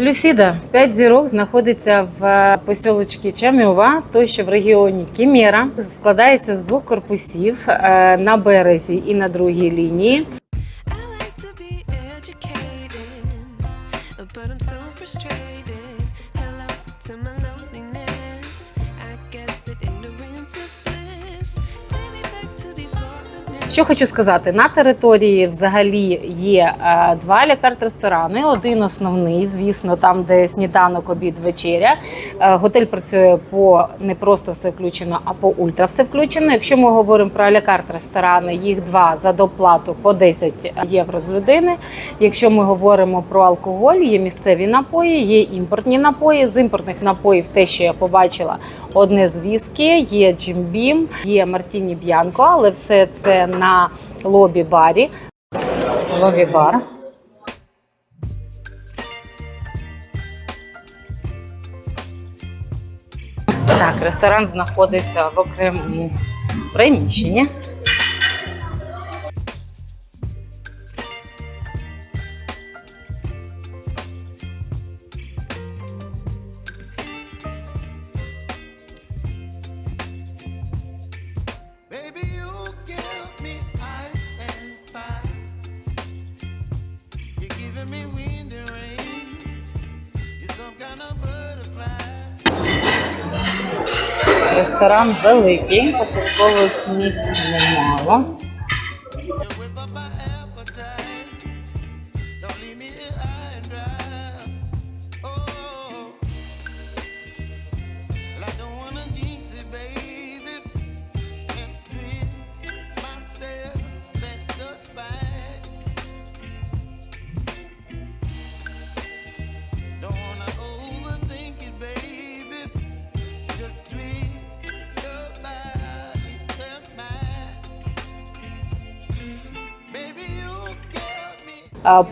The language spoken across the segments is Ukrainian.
Люсіда, 5 зірок, знаходиться в посілочці Чамюва, Тощо в регіоні Кімєра. Складається з двох корпусів е, на березі і на другій лінії. Що хочу сказати, на території взагалі є е, два лікарт-ресторани. Один основний, звісно, там, де сніданок, обід, вечеря. Е, готель працює по не просто все включено, а по ультра все включено. Якщо ми говоримо про лікарт-ресторани, їх два за доплату по 10 євро з людини. Якщо ми говоримо про алкоголь, є місцеві напої, є імпортні напої. З імпортних напоїв, те, що я побачила, одне з віскі, є джимбім, є Мартіні Б'янко, але все це на лобі-барі. Лобі-бар. Так, ресторан знаходиться в окремому приміщенні. Ресторан великий, посадкових місць немало.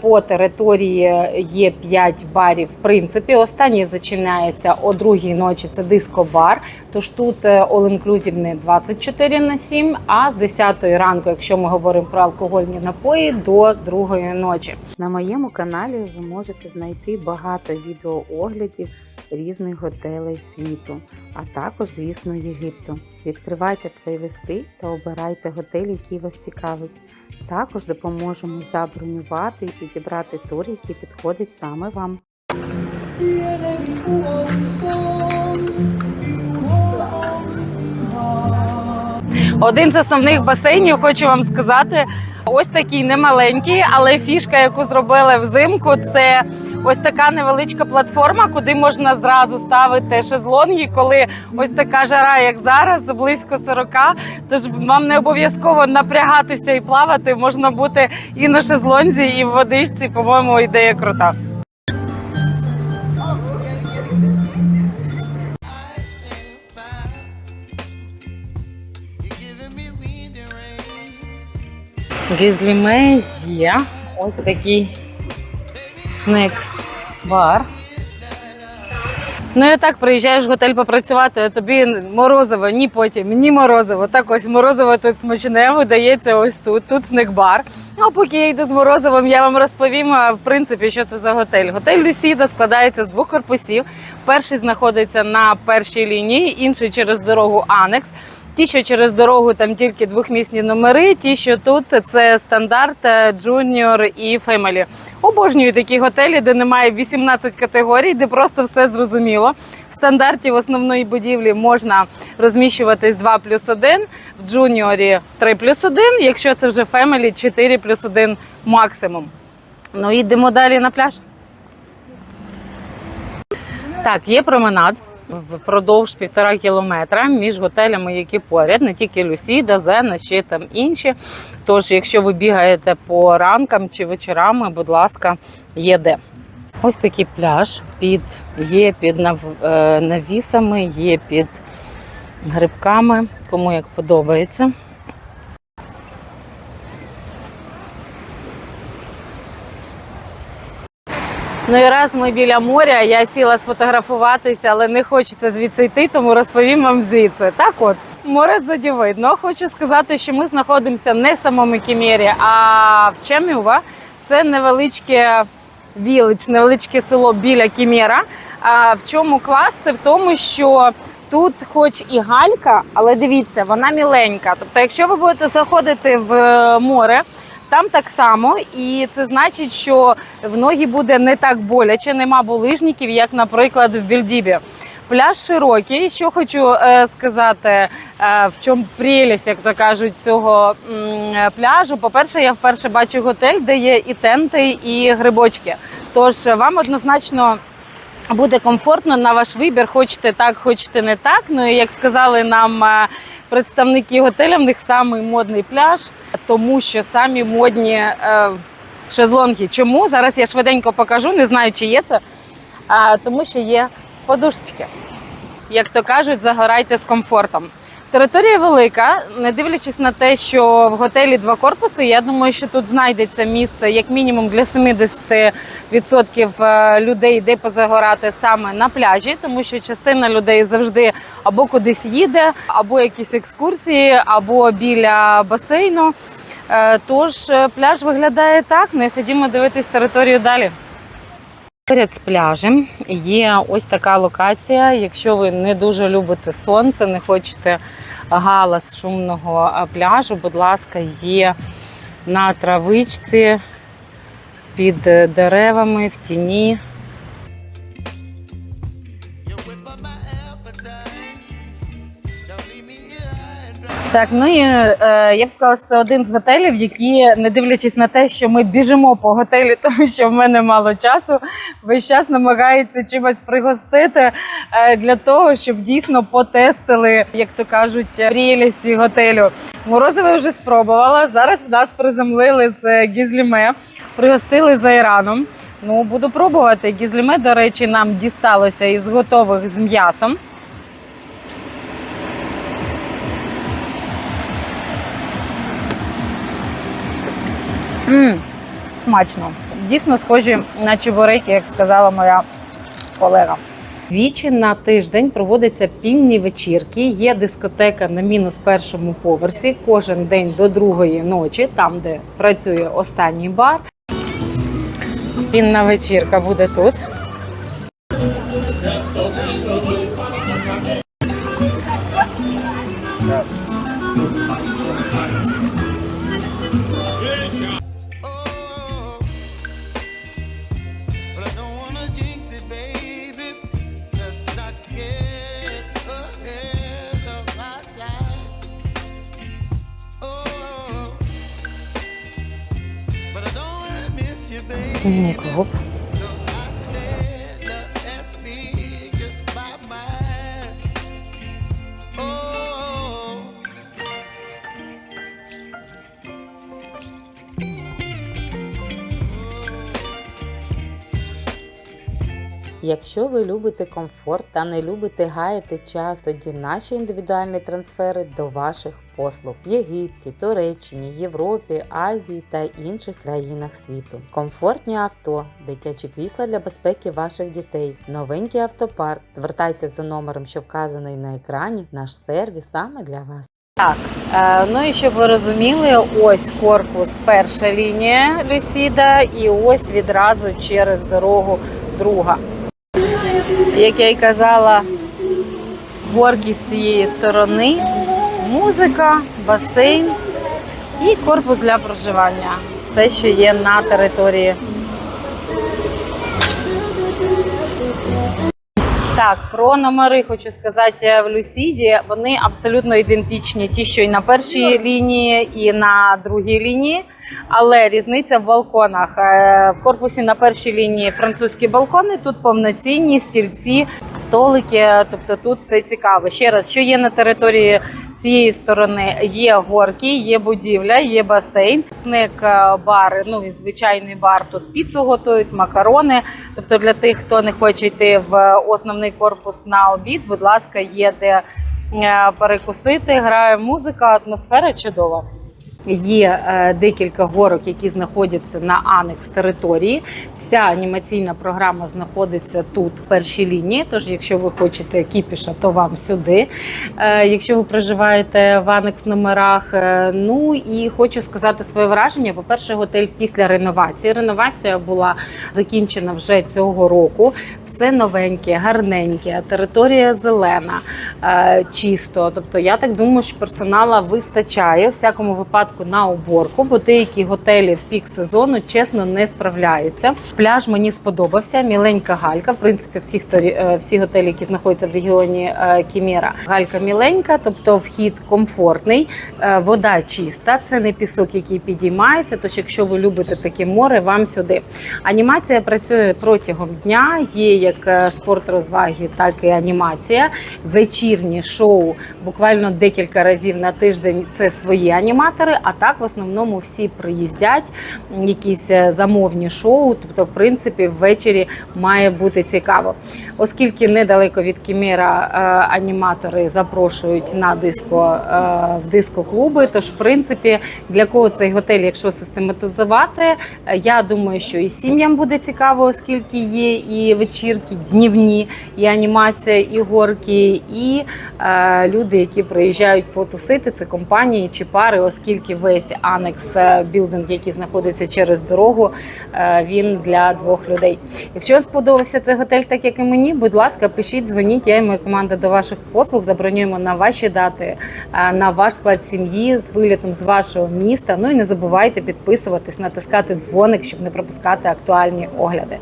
По території є 5 барів. В принципі, останній зачинається о другій ночі. Це диско-бар. Тож тут е, all-inclusive не 24 на 7, а з 10 ранку, якщо ми говоримо про алкогольні напої, до другої ночі. На моєму каналі ви можете знайти багато відеооглядів різних готелей світу, а також, звісно, Єгипту. Відкривайте плейлисти та обирайте готель, який вас цікавить. Також допоможемо забронювати і підібрати тур, який підходить саме вам. Один з основних басейнів, хочу вам сказати, ось такий немаленький, але фішка, яку зробили взимку, це ось така невеличка платформа, куди можна зразу ставити шезлонги, коли ось така жара, як зараз, близько 40. Тож вам не обов'язково напрягатися і плавати. Можна бути і на шезлонзі, і в водичці. По-моєму, ідея крута. Гізліме є ось такий снек-бар. Ну і так приїжджаєш в готель попрацювати, а тобі морозиво, ні потім, ні морозиво. Так ось морозиво тут смачне видається ось тут. Тут снек-бар. А поки я йду з морозивом, я вам розповім в принципі, що це за готель. Готель Люсіда складається з двох корпусів. Перший знаходиться на першій лінії, інший через дорогу Анекс. Ті, що через дорогу там тільки двохмісні номери, ті, що тут це стандарт, е, джуніор і фемелі. Обожнюю такі готелі, де немає 18 категорій, де просто все зрозуміло. В стандарті в основної будівлі можна розміщуватись 2 плюс 1, в джуніорі 3 плюс 1, якщо це вже фемелі 4 плюс 1 максимум. Ну йдемо далі на пляж. Так, є променад впродовж півтора кілометра між готелями, які поряд, не тільки Люсіда, Зена, ще там інші. Тож, якщо ви бігаєте по ранкам чи вечорами, будь ласка, є де. Ось такий пляж під є під е, навісами, є під грибками, кому як подобається. Ну і раз ми біля моря, я сіла сфотографуватися, але не хочеться звідси йти, тому розповім вам звідси. Так от, море ззаді видно. Хочу сказати, що ми знаходимося не в самому Кімєрі, а в Чемюва. Це невеличке Вілич, невеличке село біля Кімєра. А в чому клас? Це в тому, що тут, хоч і галька, але дивіться, вона міленька. Тобто, якщо ви будете заходити в е, море, там так само, і це значить, що в ноги буде не так боляче, нема булижників, як, наприклад, в Більдібі. Пляж широкий. Що хочу е, сказати, е, в чому прелість, як то кажуть, цього пляжу. По-перше, я вперше бачу готель, де є і тенти, і грибочки. Тож е, вам однозначно буде комфортно на ваш вибір. Хочете так, хочете не так. Ну і як сказали нам представники готеля, в них самий модний пляж, тому що самі модні е, шезлонги. Чому? Зараз я швиденько покажу, не знаю, чи є це, а, тому що є подушечки. Як то кажуть, загорайте з комфортом. Територія велика, не дивлячись на те, що в готелі два корпуси, я думаю, що тут знайдеться місце як мінімум для 70% е, людей, де позагорати саме на пляжі, тому що частина людей завжди або кудись їде, або якісь екскурсії, або біля басейну. Е, Тож е, пляж виглядає так. Ну і ходімо дивитись територію далі. Поряд з пляжем є ось така локація. Якщо ви не дуже любите сонце, не хочете галас шумного пляжу, будь ласка, є на травичці під е, деревами в тіні. Так, ну і е, я б сказала, що це один з готелів, які, не дивлячись на те, що ми біжимо по готелі, тому що в мене мало часу, весь час намагаються чимось пригостити е, для того, щоб дійсно потестили, як то кажуть, прелісті готелю. Морозиво вже спробувала. Зараз нас приземлили з гізліме, пригостили за Іраном. Ну, буду пробувати. Гізліме, до речі, нам дісталося із готових з м'ясом. М, смачно. Дійсно схожі на чебуреки, як сказала моя колега. Двічі на тиждень проводяться пінні вечірки. Є дискотека на мінус першому поверсі кожен день до другої ночі, там де працює останній бар. Пінна вечірка буде тут. 빅리그룹. Якщо ви любите комфорт та не любите гаяти час, тоді наші індивідуальні трансфери до ваших послуг в Єгипті, Туреччині, Європі, Азії та інших країнах світу. Комфортні авто, дитячі крісла для безпеки ваших дітей, новенький автопарк. Звертайтеся за номером, що вказаний на екрані. Наш сервіс саме для вас. Так, е, ну і щоб ви розуміли, ось корпус перша лінія Люсіда, і ось відразу через дорогу друга. Як я й казала, горки з цієї сторони, музика, басейн і корпус для проживання. Все, що є на території. Так, про номери хочу сказати в Люсіді. Вони абсолютно ідентичні, ті, що і на першій лінії, і на другій лінії. Але різниця в балконах. Е, В корпусі на першій лінії французькі балкони, тут повноцінні стільці, столики. Тобто тут все цікаво. Ще раз, що є на території цієї сторони, є горки, є будівля, є басейн, снек е, бар, ну і звичайний бар. Тут піцу готують, макарони. Тобто для тих, хто не хоче йти в основний корпус на обід, будь ласка, є де е, перекусити. Грає музика, атмосфера чудова. Є е, декілька горок, які знаходяться на анекс території. Вся анімаційна програма знаходиться тут, в першій лінії. Тож, якщо ви хочете кіпіша, то вам сюди. Е, якщо ви проживаєте в анекс номерах. Е, ну і хочу сказати своє враження. По-перше, готель після реновації. Реновація була закінчена вже цього року. Все новеньке, гарненьке, територія зелена, чисто. Тобто, я так думаю, що персонала вистачає у всякому випадку на уборку, бо деякі готелі в пік сезону чесно не справляються. Пляж мені сподобався. Міленька галька. В принципі, всі хто е, всі готелі, які знаходяться в регіоні е, Кімєра, галька міленька, тобто вхід комфортний, е, вода чиста. Це не пісок, який підіймається. Тож, якщо ви любите таке море, вам сюди. Анімація працює протягом дня. Є як спорт розваги, так і анімація. Вечірні шоу буквально декілька разів на тиждень. Це свої аніматори. А так в основному всі приїздять. Якісь е, замовні шоу. Тобто, в принципі, ввечері має бути цікаво. Оскільки недалеко від Кімера е, аніматори запрошують на диско е, в диско-клуби. Тож, в принципі, для кого цей готель, якщо систематизувати, я думаю, що і сім'ям буде цікаво, оскільки є і вечірки днівні, і анімація, і горки, і люди, які приїжджають потусити, це компанії чи пари, оскільки весь анекс е, білдинг, який знаходиться через дорогу, е, він для двох людей. Якщо вам сподобався цей готель, так як і мені, будь ласка, пишіть, дзвоніть. Я і моя команда до ваших послуг забронюємо на ваші дати, е, на ваш склад сім'ї з вилітом з вашого міста. Ну і не забувайте підписуватись, натискати дзвоник, щоб не пропускати актуальні огляди.